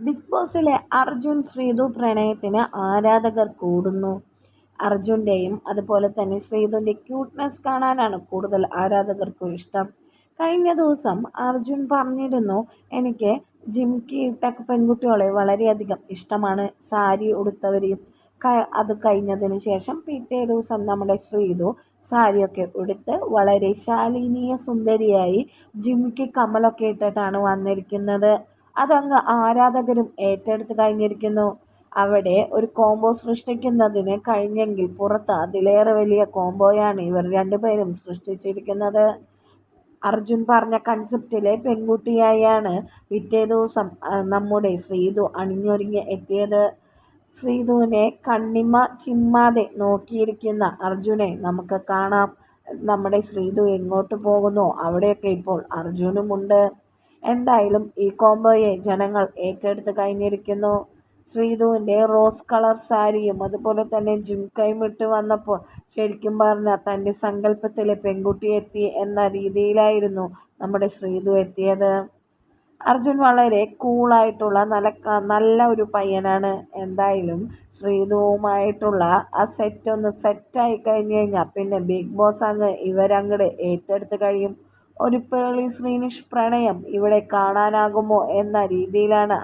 Big ബോസിലെ Arjun Sreethu പ്രണയത്തിന് ആരാധകർ കൂടുന്നു. അർജുന്റെയും അതുപോലെ തന്നെ ശ്രീതുവിന്റെ ക്യൂട്ട്നെസ് കാണാനാണ് കൂടുതൽ ആരാധകർക്കും ഇഷ്ടം. കഴിഞ്ഞ ദിവസം അർജുൻ പറഞ്ഞിരുന്നു എനിക്ക് ജിംകി ഇട്ട പെൺകുട്ടികളെ വളരെയധികം ഇഷ്ടമാണ്. സാരി ഉടുത്തവരെയും അത് കഴിഞ്ഞതിന് ശേഷം പിറ്റേ ദിവസം നമ്മുടെ ശ്രീതു സാരിയൊക്കെ ഉടുത്ത് വളരെ ശാലീനീയ സുന്ദരിയായി ജിംകി കമലൊക്കെ ഇട്ടിട്ടാണ് വന്നിരിക്കുന്നത്. അതങ്ങ് ആരാധകരും ഏറ്റെടുത്ത് കഴിഞ്ഞിരിക്കുന്നു. അവിടെ ഒരു കോംബോ സൃഷ്ടിക്കുന്നതിന് കഴിഞ്ഞെങ്കിൽ പുറത്ത് അതിലേറെ വലിയ കോംബോയാണ് ഇവർ രണ്ടുപേരും സൃഷ്ടിച്ചിരിക്കുന്നത്. അർജുൻ പറഞ്ഞ കൺസെപ്റ്റിലെ പെൺകുട്ടിയായാണ് പിറ്റേ ദിവസം നമ്മുടെ ശ്രീതു അണിഞ്ഞൊരുങ്ങി എത്തിയത്. ശ്രീതുവിനെ കണ്ണിമ ചിമ്മാതെ നോക്കിയിരിക്കുന്ന അർജുനെ നമുക്ക് കാണാം. നമ്മുടെ ശ്രീതു എങ്ങോട്ട് പോകുന്നു? അവിടെയൊക്കെ ഇപ്പോൾ അർജുനുമുണ്ട്. എന്തായാലും ഈ കോംബോയെ ജനങ്ങൾ ഏറ്റെടുത്ത് കഴിഞ്ഞിരിക്കുന്നു. ശ്രീധുവിന്റെ റോസ് കളർ സാരിയും അതുപോലെ തന്നെ ജിം ഇട്ട് വന്നപ്പോൾ ശരിക്കും പറഞ്ഞാൽ തന്റെ സങ്കല്പത്തിലെ പെൺകുട്ടി എത്തി എന്ന രീതിയിലായിരുന്നു നമ്മുടെ ശ്രീധു എത്തിയത്. അർജുൻ വളരെ കൂളായിട്ടുള്ള നല്ല നല്ല ഒരു പയ്യനാണ്. എന്തായാലും ശ്രീധുവുമായിട്ടുള്ള ആ സെറ്റ് ഒന്ന് സെറ്റായി കഴിഞ്ഞ് കഴിഞ്ഞാൽ പിന്നെ ബിഗ് ബോസ് അങ്ങ് ഇവരങ്ങട് ഏറ്റെടുത്ത് കഴിയും. ഒരു പേളി ശ്രീനിഷ് പ്രണയം ഇവിടെ കാണാനാകുമോ എന്ന രീതിയിലാണ്